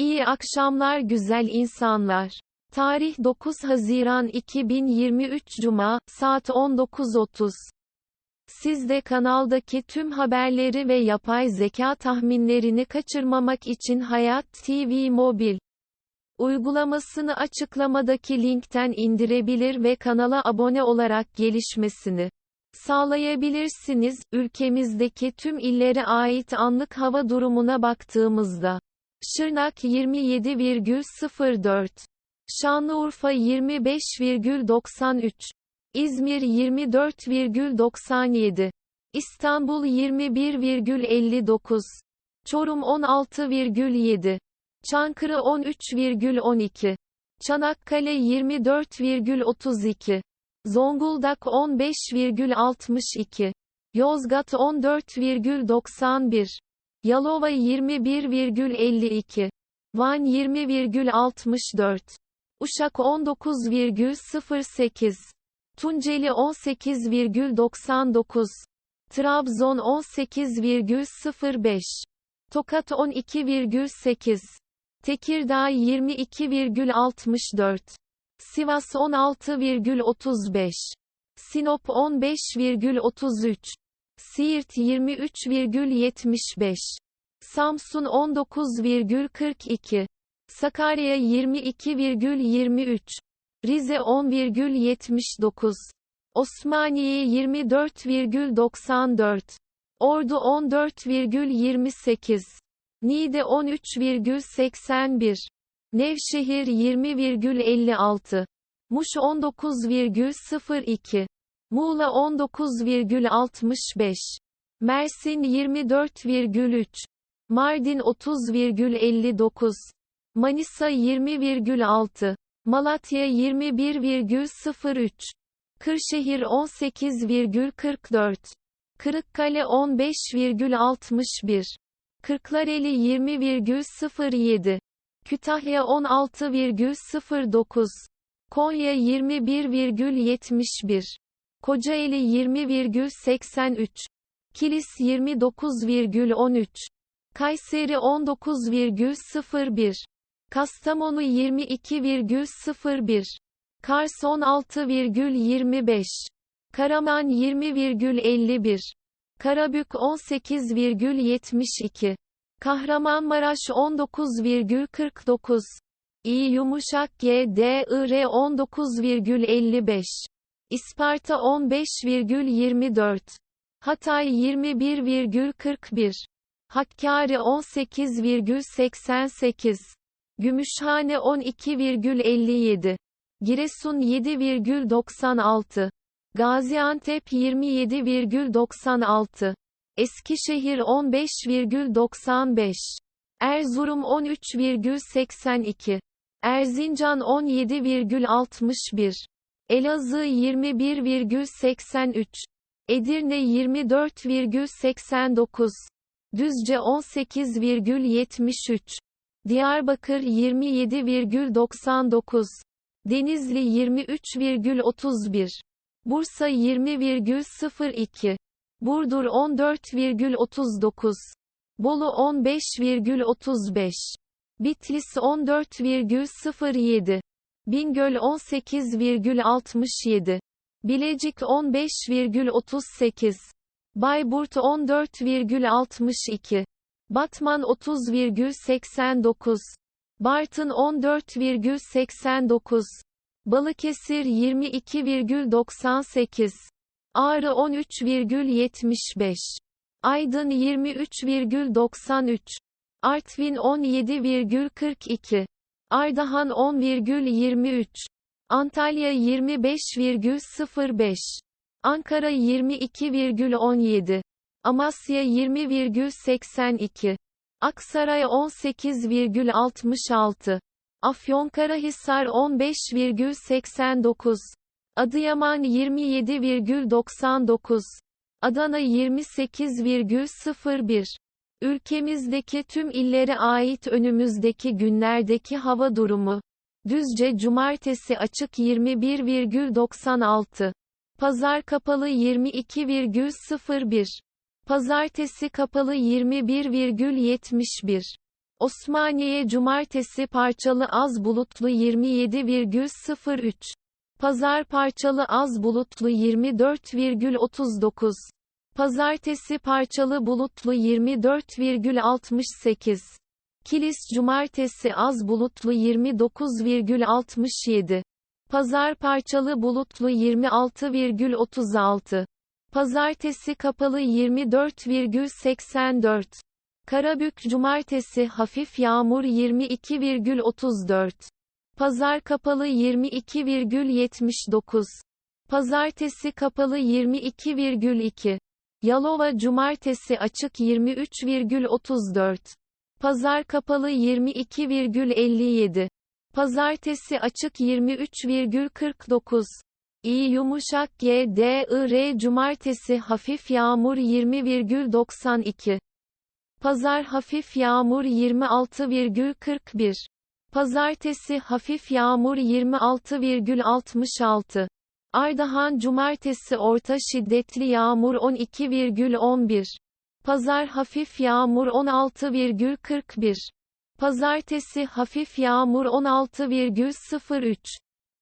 İyi akşamlar güzel insanlar. Tarih 9 Haziran 2023 Cuma, saat 19.30. Siz de kanaldaki tüm haberleri ve yapay zeka tahminlerini kaçırmamak için Hayat TV Mobil uygulamasını açıklamadaki linkten indirebilir ve kanala abone olarak gelişmesini sağlayabilirsiniz. Ülkemizdeki tüm illere ait anlık hava durumuna baktığımızda Şırnak 27,04 Şanlıurfa 25,93 İzmir 24,97 İstanbul 21,59 Çorum 16,7 Çankırı 13,12 Çanakkale 24,32 Zonguldak 15,62 Yozgat 14,91 Yalova 21,52 Van 20,64 Uşak 19,08 Tunceli 18,99 Trabzon 18,05 Tokat 12,8 Tekirdağ 22,64 Sivas 16,35 Sinop 15,33 Siirt 23,75 Samsun 19,42 Sakarya 22,23 Rize 10,79 Osmaniye 24,94 Ordu 14,28 Niğde 13,81 Nevşehir 20,56 Muş 19,02 Muğla 19,65 Mersin 24,3 Mardin 30,59 Manisa 20,6 Malatya 21,03 Kırşehir 18,44 Kırıkkale 15,61 Kırklareli 20,07 Kütahya 16,09 Konya 21,71 Kocaeli 20,83 Kilis 29,13 Kayseri 19,01 Kastamonu 22,01 Kars 16,25 Karaman 20,51 Karabük 18,72 Kahramanmaraş 19,49 İyi yumuşak GDIR 19,55 İsparta 15,24 Hatay 21,41 Hakkari 18,88 Gümüşhane 12,57 Giresun 7,96 Gaziantep 27,96 Eskişehir 15,95 Erzurum 13,82 Erzincan 17,61 Elazığ 21,83 Edirne 24,89 Düzce 18,73 Diyarbakır 27,99 Denizli 23,31 Bursa 20,02 Burdur 14,39 Bolu 15,35 Bitlis 14,07 Bingöl 18,67 Bilecik 15,38 Bayburt 14,62 Batman 30,89 Bartın 14,89 Balıkesir 22,98 Ağrı 13,75 Aydın 23,93 Artvin 17,42 Ardahan 10,23 Antalya 25,05 Ankara 22,17 Amasya 20,82 Aksaray 18,66 Afyonkarahisar 15,89 Adıyaman 27,99 Adana 28,01 Ülkemizdeki tüm illere ait önümüzdeki günlerdeki hava durumu Düzce Cumartesi açık 21,96 Pazar kapalı 22,01 Pazartesi kapalı 21,71 Osmaniye Cumartesi parçalı az bulutlu 27,03. Pazar parçalı az bulutlu 24,39. Pazartesi parçalı bulutlu 24,68. Kilis Cumartesi az bulutlu 29,67. Pazar parçalı bulutlu 26,36. Pazartesi kapalı 24,84. Karabük Cumartesi hafif yağmur 22,34. Pazar kapalı 22,79. Pazartesi kapalı 22,2. Yalova Cumartesi açık 23,34. Pazar kapalı 22,57. Pazartesi açık 23,49. İyi yumuşak G D I R Cumartesi hafif yağmur 20,92. Pazar hafif yağmur 26,41. Pazartesi hafif yağmur 26,66. Ardahan Cumartesi orta şiddetli yağmur 12,11. Pazar hafif yağmur 16,41. Pazartesi hafif yağmur 16,03.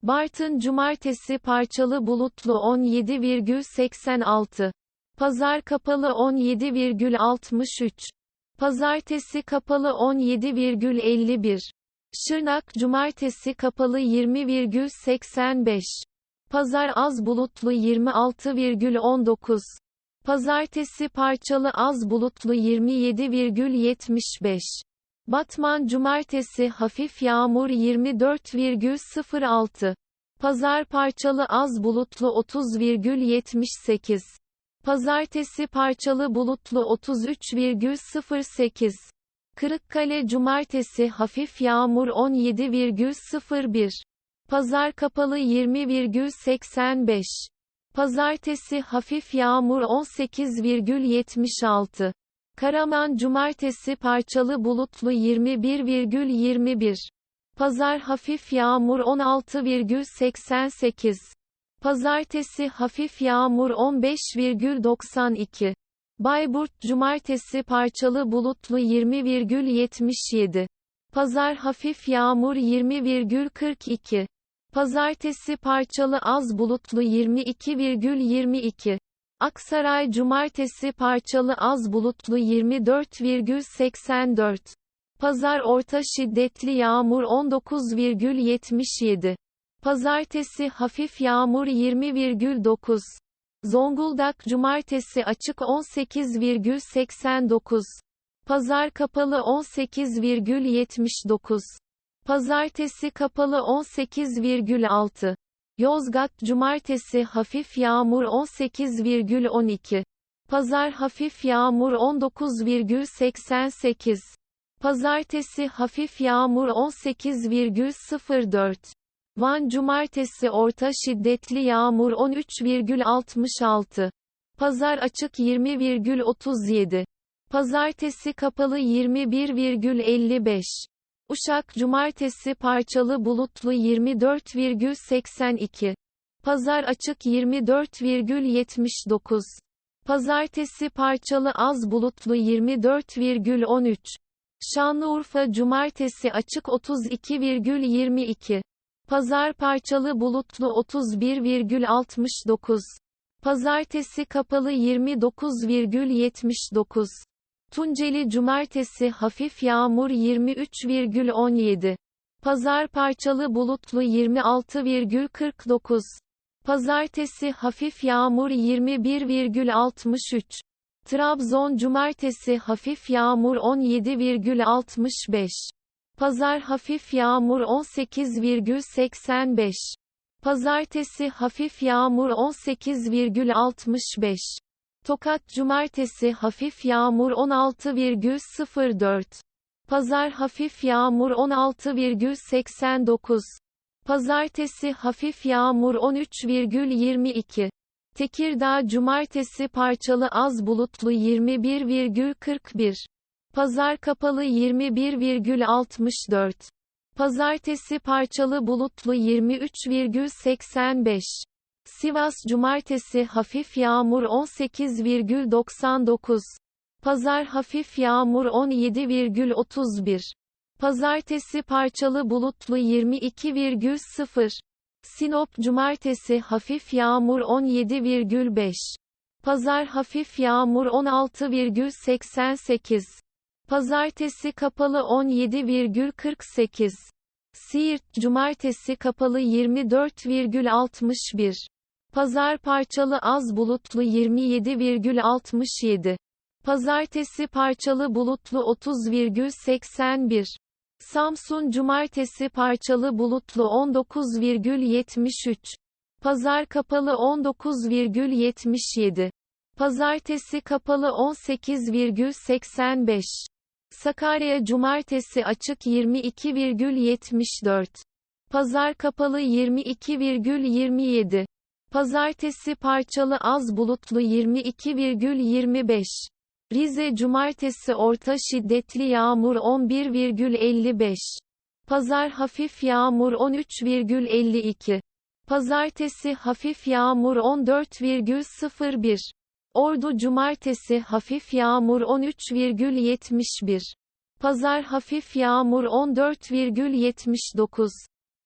Bartın Cumartesi parçalı bulutlu 17,86. Pazar kapalı 17,63. Pazartesi kapalı 17,51. Şırnak Cumartesi kapalı 20,85. Pazar az bulutlu 26,19. Pazartesi parçalı az bulutlu 27,75. Batman Cumartesi hafif yağmur 24,06. Pazar parçalı az bulutlu 30,78. Pazartesi parçalı bulutlu 33,08. Kırıkkale Cumartesi hafif yağmur 17,01. Pazar kapalı 20,85. Pazartesi hafif yağmur 18,76. Karaman Cumartesi parçalı bulutlu 21,21. Pazar hafif yağmur 16,88. Pazartesi hafif yağmur 15,92. Bayburt Cumartesi parçalı bulutlu 20,77. Pazar hafif yağmur 20,42. Pazartesi parçalı az bulutlu 22,22. Aksaray Cumartesi parçalı az bulutlu 24,84. Pazar orta şiddetli yağmur 19,77. Pazartesi hafif yağmur 20,9. Zonguldak Cumartesi açık 18,89. Pazar kapalı 18,79. Pazartesi kapalı 18,6. Yozgat Cumartesi hafif yağmur 18,12. Pazar hafif yağmur 19,88. Pazartesi hafif yağmur 18,04. Van Cumartesi orta şiddetli yağmur 13,66. Pazar açık 20,37. Pazartesi kapalı 21,55. Uşak Cumartesi parçalı bulutlu 24,82. Pazar açık 24,79. Pazartesi parçalı az bulutlu 24,13. Şanlıurfa Cumartesi açık 32,22. Pazar parçalı bulutlu 31,69. Pazartesi kapalı 29,79. Tunceli Cumartesi hafif yağmur 23,17. Pazar parçalı bulutlu 26,49. Pazartesi hafif yağmur 21,63. Trabzon Cumartesi hafif yağmur 17,65. Pazar hafif yağmur 18,85. Pazartesi hafif yağmur 18,65. Tokat Cumartesi hafif yağmur 16,04. Pazar hafif yağmur 16,89. Pazartesi hafif yağmur 13,22. Tekirdağ Cumartesi parçalı az bulutlu 21,41. Pazar kapalı 21,64. Pazartesi parçalı bulutlu 23,85. Sivas Cumartesi hafif yağmur 18,99. Pazar hafif yağmur 17,31. Pazartesi parçalı bulutlu 22,0. Sinop Cumartesi hafif yağmur 17,5. Pazar hafif yağmur 16,88. Pazartesi kapalı 17,48. Siirt Cumartesi kapalı 24,61. Pazar parçalı az bulutlu 27,67. Pazartesi parçalı bulutlu 30,81. Samsun Cumartesi parçalı bulutlu 19,73. Pazar kapalı 19,77. Pazartesi kapalı 18,85. Sakarya Cumartesi açık 22,74. Pazar kapalı 22,27. Pazartesi parçalı az bulutlu 22,25. Rize Cumartesi orta şiddetli yağmur 11,55. Pazar hafif yağmur 13,52. Pazartesi hafif yağmur 14,01. Ordu Cumartesi hafif yağmur 13,71. Pazar hafif yağmur 14,79.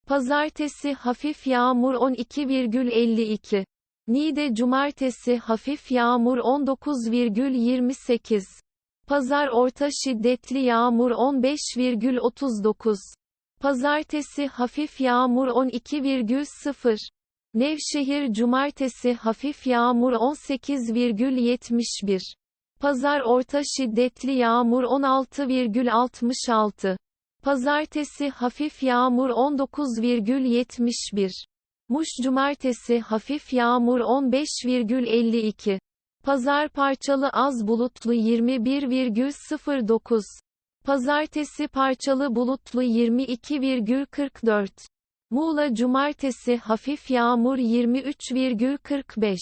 Pazartesi hafif yağmur 12,52. Niğde Cumartesi hafif yağmur 19,28. Pazar orta şiddetli yağmur 15,39. Pazartesi hafif yağmur 12,0. Nevşehir Cumartesi hafif yağmur 18,71. Pazar orta şiddetli yağmur 16,66. Pazartesi hafif yağmur 19,71. Muş Cumartesi hafif yağmur 15,52. Pazar parçalı az bulutlu 21,09. Pazartesi parçalı bulutlu 22,44. Muğla Cumartesi hafif yağmur 23,45.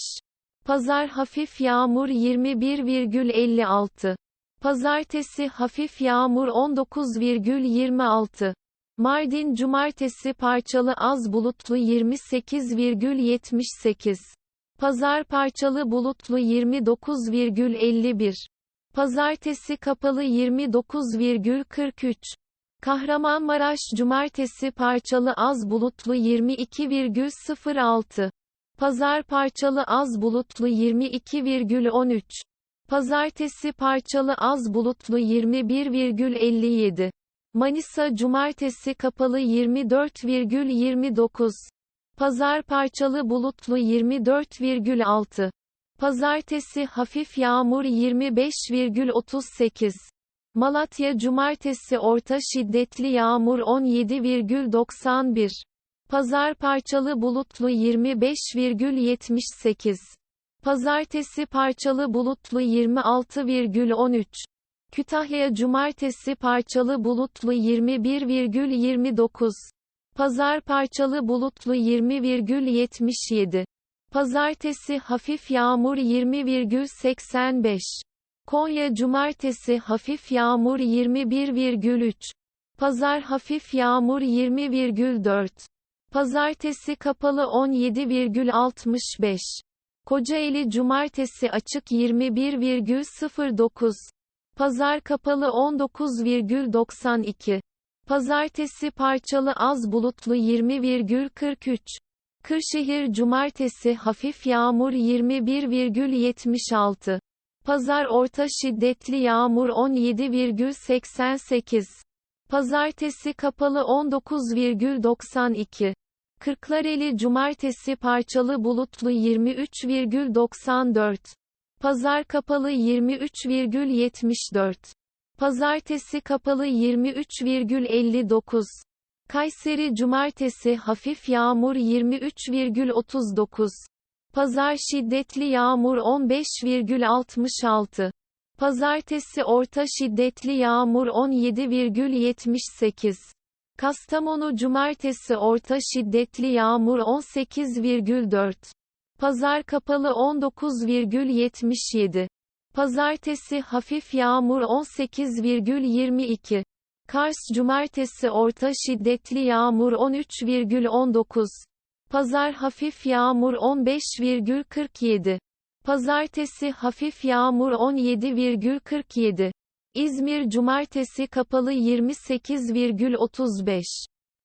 Pazar hafif yağmur 21,56. Pazartesi hafif yağmur 19,26. Mardin Cumartesi parçalı az bulutlu 28,78. Pazar parçalı bulutlu 29,51. Pazartesi kapalı 29,43. Kahramanmaraş Cumartesi parçalı az bulutlu 22,06. Pazar parçalı az bulutlu 22,13. Pazartesi parçalı az bulutlu 21,57. Manisa Cumartesi kapalı 24,29. Pazar parçalı bulutlu 24,6. Pazartesi hafif yağmur 25,38. Malatya Cumartesi orta şiddetli yağmur 17,91. Pazar parçalı bulutlu 25,78. Pazartesi parçalı bulutlu 26,13. Kütahya Cumartesi parçalı bulutlu 21,29. Pazar parçalı bulutlu 20,77. Pazartesi hafif yağmur 20,85. Konya Cumartesi hafif yağmur 21,3. Pazar hafif yağmur 20,4. Pazartesi kapalı 17,65. Kocaeli Cumartesi açık 21,09. Pazar kapalı 19,92. Pazartesi parçalı az bulutlu 20,43. Kırşehir Cumartesi hafif yağmur 21,76. Pazar orta şiddetli yağmur 17,88. Pazartesi kapalı 19,92. Kırklareli Cumartesi parçalı bulutlu 23,94. Pazar kapalı 23,74. Pazartesi kapalı 23,59. Kayseri Cumartesi hafif yağmur 23,39. Pazar şiddetli yağmur 15,66. Pazartesi orta şiddetli yağmur 17,78. Kastamonu Cumartesi orta şiddetli yağmur 18,4. Pazar kapalı 19,77. Pazartesi hafif yağmur 18,22. Kars Cumartesi orta şiddetli yağmur 13,19. Pazar hafif yağmur 15,47. Pazartesi hafif yağmur 17,47. İzmir Cumartesi kapalı 28,35.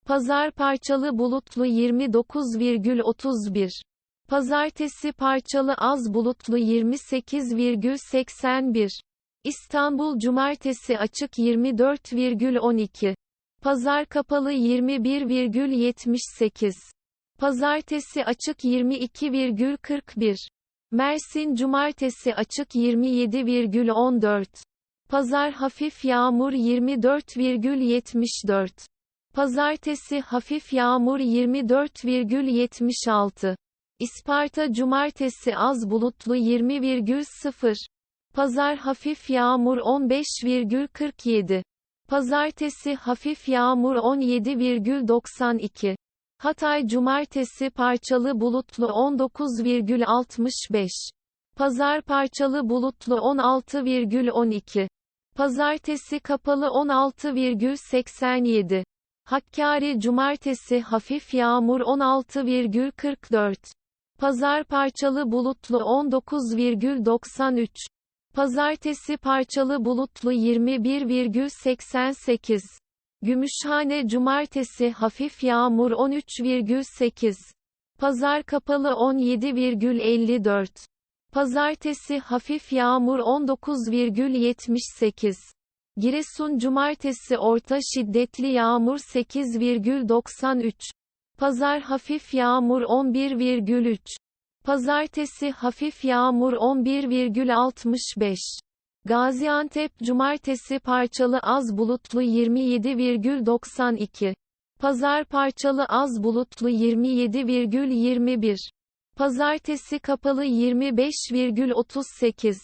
Pazar parçalı bulutlu 29,31. Pazartesi parçalı az bulutlu 28,81. İstanbul Cumartesi açık 24,12. Pazar kapalı 21,78. Pazartesi açık 22,41. Mersin Cumartesi açık 27,14. Pazar hafif yağmur 24,74. Pazartesi hafif yağmur 24,76. İsparta Cumartesi az bulutlu 20,0. Pazar hafif yağmur 15,47. Pazartesi hafif yağmur 17,92. Hatay Cumartesi parçalı bulutlu 19,65. Pazar parçalı bulutlu 16,12. Pazartesi kapalı 16,87. Hakkari Cumartesi hafif yağmur 16,44. Pazar parçalı bulutlu 19,93. Pazartesi parçalı bulutlu 21,88. Gümüşhane Cumartesi hafif yağmur 13,8. Pazar kapalı 17,54. Pazartesi hafif yağmur 19,78. Giresun Cumartesi orta şiddetli yağmur 8,93. Pazar hafif yağmur 11,3. Pazartesi hafif yağmur 11,65. Gaziantep Cumartesi parçalı az bulutlu 27,92. Pazar parçalı az bulutlu 27,21. Pazartesi kapalı 25,38.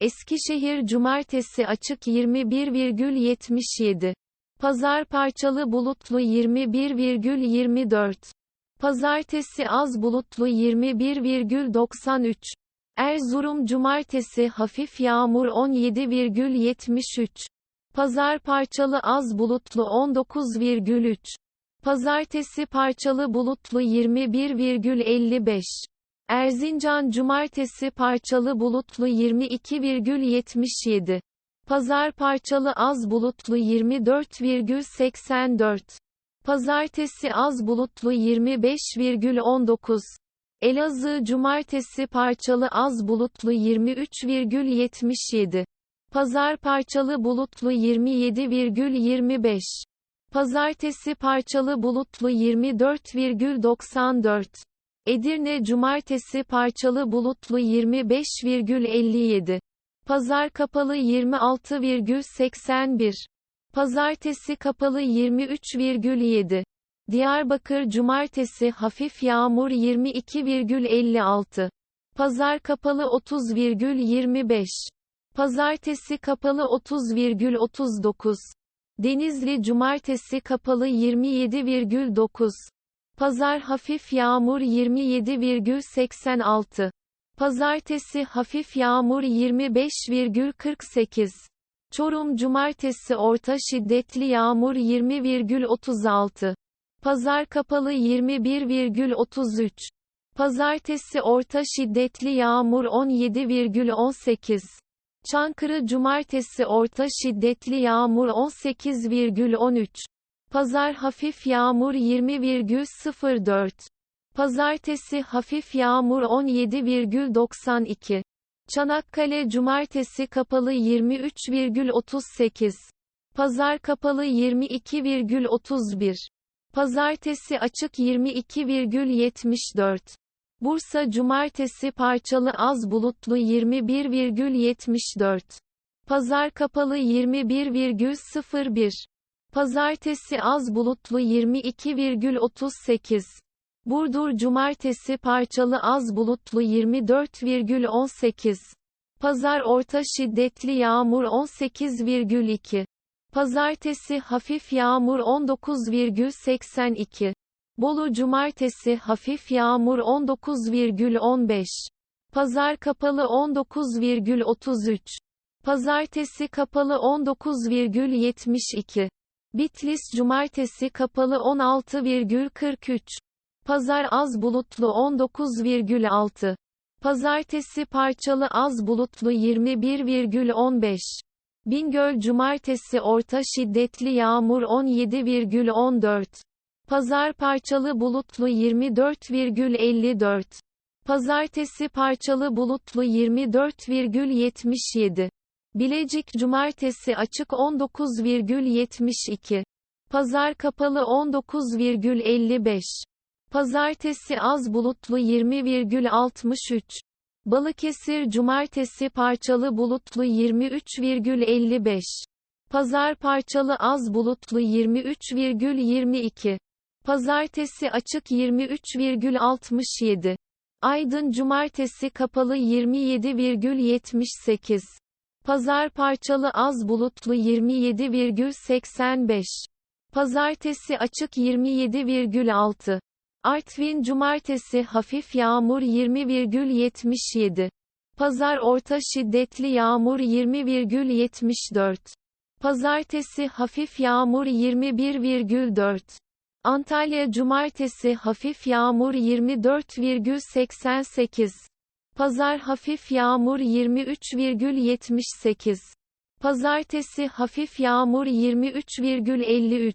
Eskişehir Cumartesi açık 21,77. Pazar parçalı bulutlu 21,24. Pazartesi az bulutlu 21,93. Erzurum Cumartesi hafif yağmur 17,73. Pazar parçalı az bulutlu 19,3. Pazartesi parçalı bulutlu 21,55. Erzincan Cumartesi parçalı bulutlu 22,77. Pazar parçalı az bulutlu 24,84. Pazartesi az bulutlu 25,19. Elazığ Cumartesi parçalı az bulutlu 23,77. Pazar parçalı bulutlu 27,25. Pazartesi parçalı bulutlu 24,94. Edirne Cumartesi parçalı bulutlu 25,57. Pazar kapalı 26,81. Pazartesi kapalı 23,7. Diyarbakır Cumartesi hafif yağmur 22,56. Pazar kapalı 30,25. Pazartesi kapalı 30,39. Denizli Cumartesi kapalı 27,9. Pazar hafif yağmur 27,86. Pazartesi hafif yağmur 25,48. Çorum Cumartesi orta şiddetli yağmur 20,36. Pazar kapalı 21,33. Pazartesi orta şiddetli yağmur 17,18. Çankırı Cumartesi orta şiddetli yağmur 18,13. Pazar hafif yağmur 20,04. Pazartesi hafif yağmur 17,92. Çanakkale Cumartesi kapalı 23,38. Pazar kapalı 22,31. Pazartesi açık 22,74. Bursa Cumartesi parçalı az bulutlu 21,74. Pazar kapalı 21,01. Pazartesi az bulutlu 22,38. Burdur Cumartesi parçalı az bulutlu 24,18. Pazar orta şiddetli yağmur 18,2. Pazartesi hafif yağmur 19,82. Bolu Cumartesi hafif yağmur 19,15. Pazar kapalı 19,33. Pazartesi kapalı 19,72. Bitlis Cumartesi kapalı 16,43. Pazar az bulutlu 19,6. Pazartesi parçalı az bulutlu 21,15. Bingöl Cumartesi orta şiddetli yağmur 17,14. Pazar parçalı bulutlu 24,54. Pazartesi parçalı bulutlu 24,77. Bilecik Cumartesi açık 19,72. Pazar kapalı 19,55. Pazartesi az bulutlu 20,63. Balıkesir Cumartesi parçalı bulutlu 23,55. Pazar parçalı az bulutlu 23,22. Pazartesi açık 23,67. Aydın Cumartesi kapalı 27,78. Pazar parçalı az bulutlu 27,85. Pazartesi açık 27,6. Artvin Cumartesi hafif yağmur 20,77. Pazar orta şiddetli yağmur 20,74. Pazartesi hafif yağmur 21,4. Antalya Cumartesi hafif yağmur 24,88. Pazar hafif yağmur 23,78. Pazartesi hafif yağmur 23,53.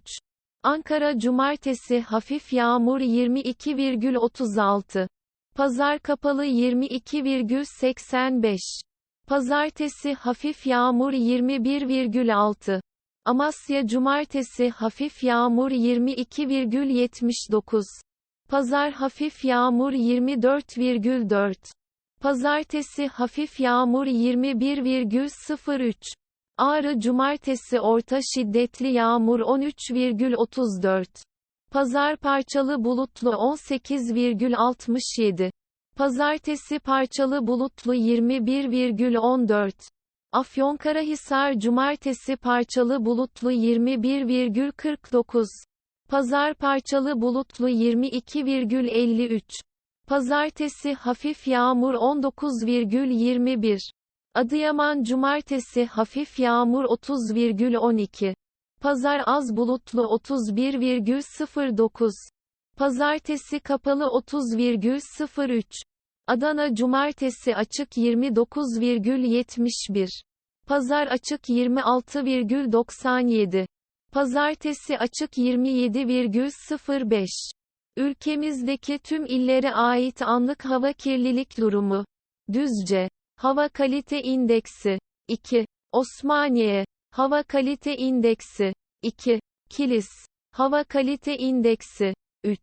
Ankara Cumartesi hafif yağmur 22,36. Pazar kapalı 22,85. Pazartesi hafif yağmur 21,6. Amasya Cumartesi hafif yağmur 22,79. Pazar hafif yağmur 24,4. Pazartesi hafif yağmur 21,03. Ağrı Cumartesi orta şiddetli yağmur 13,34. Pazar parçalı bulutlu 18,67. Pazartesi parçalı bulutlu 21,14. Afyonkarahisar Cumartesi parçalı bulutlu 21,49. Pazar parçalı bulutlu 22,53. Pazartesi hafif yağmur 19,21. Adıyaman Cumartesi hafif yağmur 30,12. Pazar az bulutlu 31,09. Pazartesi kapalı 30,03. Adana Cumartesi açık 29,71. Pazar açık 26,97. Pazartesi açık 27,05. Ülkemizdeki tüm illere ait anlık hava kirlilik durumu. Düzce. Hava kalite indeksi. 2. Osmaniye. Hava kalite indeksi. 2. Kilis. Hava kalite indeksi. 3.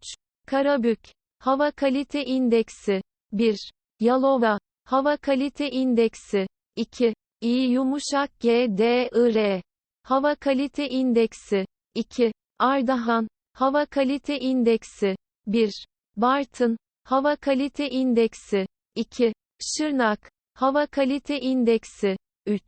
Karabük. Hava kalite indeksi. 1. Yalova. Hava kalite indeksi. 2. İyi yumuşak GDIR. Hava kalite indeksi. 2. Ardahan. Hava kalite indeksi. 1. Bartın. Hava kalite indeksi. 2. Şırnak. Hava kalite indeksi. 3.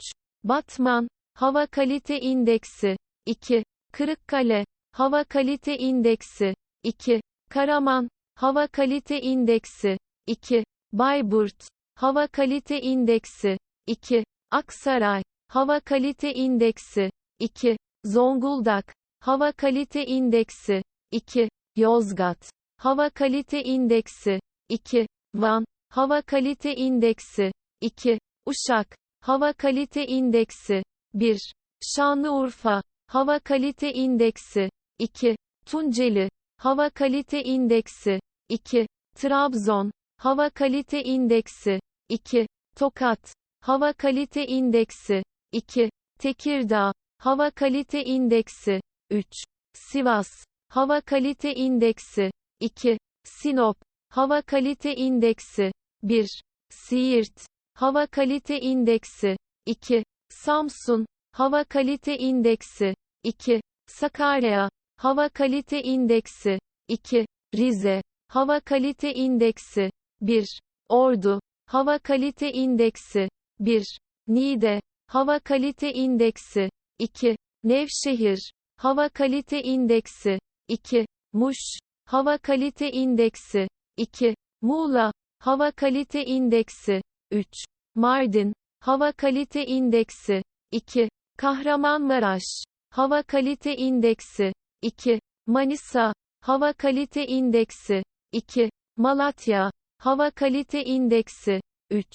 Batman. Hava kalite indeksi. 2. Kırıkkale. Hava kalite indeksi. 2. Karaman. Hava kalite indeksi. 2. Bayburt. Hava kalite indeksi. 2. Aksaray. Hava kalite indeksi. 2. Zonguldak. Hava kalite indeksi. 2. Yozgat. Hava kalite indeksi. 2. Van. Hava kalite indeksi. 2. Uşak. Hava kalite indeksi. 1. Şanlıurfa. Hava kalite indeksi. 2. Tunceli. Hava kalite indeksi. 2. Trabzon. Hava kalite indeksi. 2. Tokat. Hava kalite indeksi. 2. Tekirdağ. Hava kalite indeksi. 3. Sivas. Hava kalite indeksi. 2. Sinop. Hava kalite indeksi. 1. Siirt. Hava kalite indeksi. 2. Samsun. Hava kalite indeksi. 2. Sakarya. Hava kalite indeksi. 2. Rize. Hava kalite indeksi. 1. Ordu. Hava kalite indeksi. 1. Niğde. Hava kalite indeksi. 2. Nevşehir. Hava kalite indeksi. 2. Muş. Hava kalite indeksi. 2. Muğla. Hava kalite indeksi. 3. Mardin. Hava kalite indeksi. 2. Kahramanmaraş. Hava kalite indeksi. 2. Manisa. Hava kalite indeksi. 2. Malatya. Hava Kalite İndeksi 3.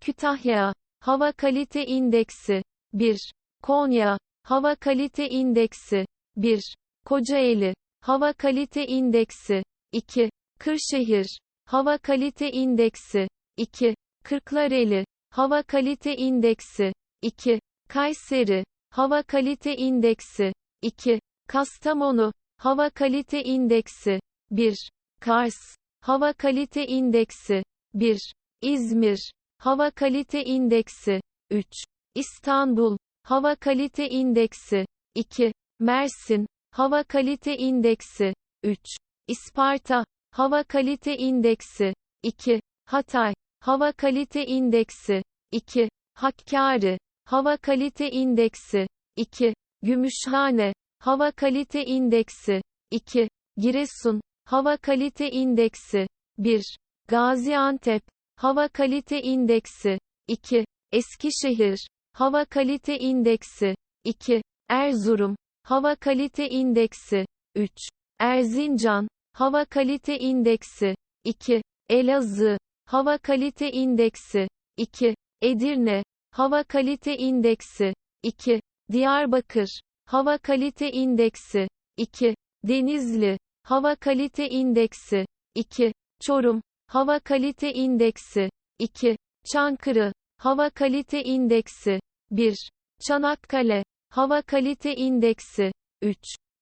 Kütahya Hava Kalite İndeksi 1. Konya Hava Kalite İndeksi 1. Kocaeli Hava Kalite İndeksi 2. Kırşehir Hava Kalite İndeksi 2. Kırklareli Hava Kalite İndeksi 2. Kayseri Hava Kalite İndeksi 2. Kastamonu Hava Kalite İndeksi 1. Kars Hava Kalite İndeksi 1. İzmir Hava Kalite İndeksi 3. İstanbul Hava Kalite İndeksi 2. Mersin Hava Kalite İndeksi 3. İsparta Hava Kalite İndeksi 2. Hatay Hava Kalite İndeksi 2. Hakkari Hava Kalite İndeksi 2. Gümüşhane Hava Kalite İndeksi 2. Giresun Hava Kalite İndeksi 1. Gaziantep Hava Kalite İndeksi 2. Eskişehir Hava Kalite İndeksi. 2. Erzurum. Hava Kalite İndeksi. 3. Erzincan. Hava Kalite İndeksi. 2. Elazığ. Hava Kalite İndeksi. 2. Edirne. Hava Kalite İndeksi. 2. Diyarbakır. Hava Kalite İndeksi. 2. Denizli. Hava Kalite İndeksi. 2. Çorum. Hava Kalite İndeksi. 2. Çankırı. Hava Kalite İndeksi 1. Çanakkale Hava Kalite İndeksi 3.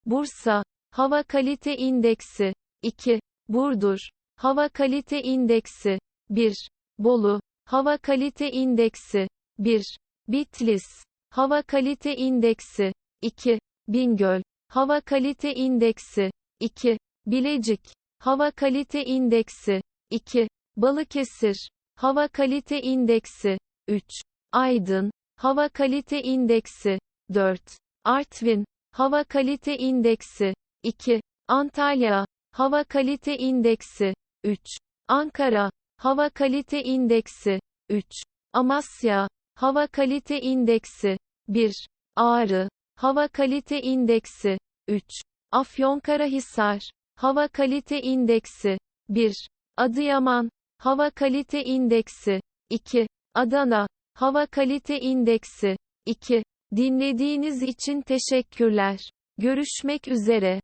Bursa Hava Kalite İndeksi 2. Burdur Hava Kalite İndeksi 1. Bolu Hava Kalite İndeksi 1. Bitlis Hava Kalite İndeksi 2. Bingöl Hava Kalite İndeksi 2. Bilecik Hava Kalite İndeksi 2. Balıkesir Hava Kalite İndeksi 3. Aydın Hava Kalite İndeksi 4. Artvin Hava Kalite İndeksi 2. Antalya Hava Kalite İndeksi 3. Ankara Hava Kalite İndeksi 3. Amasya Hava Kalite İndeksi 1. Ağrı Hava Kalite İndeksi 3. Afyonkarahisar Hava Kalite İndeksi 1. Adıyaman Hava Kalite İndeksi 2. Adana Hava Kalite İndeksi 2. Dinlediğiniz için teşekkürler. Görüşmek üzere.